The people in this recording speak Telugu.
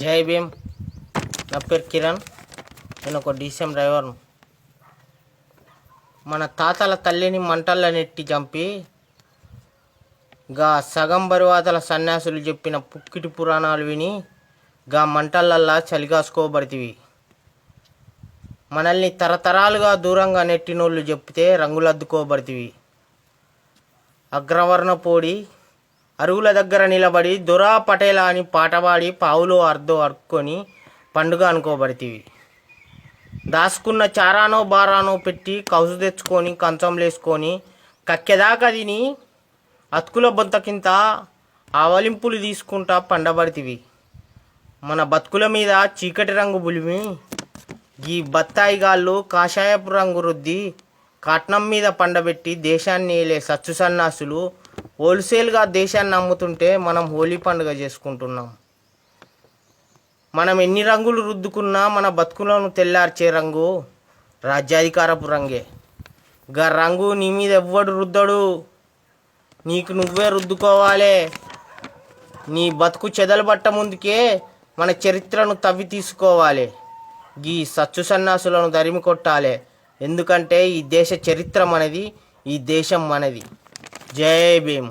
జై భీమ్. నా పేరు కిరణ్. నేను ఒక డీసీఎం డ్రైవర్ను మన తాతల తల్లిని మంటల్లో నెట్టి చంపి గా సగం బరువాతల సన్యాసులు చెప్పిన పుక్కిటి పురాణాలు విని గా మంటలల్లా చలిగాసుకోబడితివి. మనల్ని తరతరాలుగా దూరంగా నెట్టినోళ్ళు చెప్తే రంగులద్దుకోబడితివి. అగ్రవర్ణ పోడి అరుగుల దగ్గర నిలబడి దొరా పటేలా అని పాట పాడి పావులో అర్ధో అర్కొని పండుగ అనుకోబడితివి. దాసుకున్న చారానో బారానో పెట్టి కౌసు తెచ్చుకొని కంచంలేసుకొని కక్కెదాకా తిని అతుకుల బొంతకింత ఆవలింపులు తీసుకుంటా పండబడితివి. మన బతుకుల మీద చీకటి రంగు బులిమి ఈ బత్తాయి గాళ్ళు కాషాయపు రంగు రుద్ది కట్నం మీద పండబెట్టి దేశాన్ని ఏలే సచ్చు సన్నాసులు హోల్సేల్గా దేశాన్ని నమ్ముతుంటే మనం హోలీ పండుగ చేసుకుంటున్నాం. మనం ఎన్ని రంగులు రుద్దుకున్నా మన బతుకులను తెల్లార్చే రంగు రాజ్యాధికారపు రంగే. గా రంగు నీ మీద ఎవ్వడు రుద్దడు. నీకు నువ్వే రుద్దుకోవాలి. నీ బతుకు చెదలబట్ట ముందుకే మన చరిత్రను తవ్వి తీసుకోవాలి. ఈ సచ్చు సన్నాసులను దరిమి కొట్టాలి. ఎందుకంటే ఈ దేశ చరిత్ర మనది ఈ దేశం మనది. జై భీమ్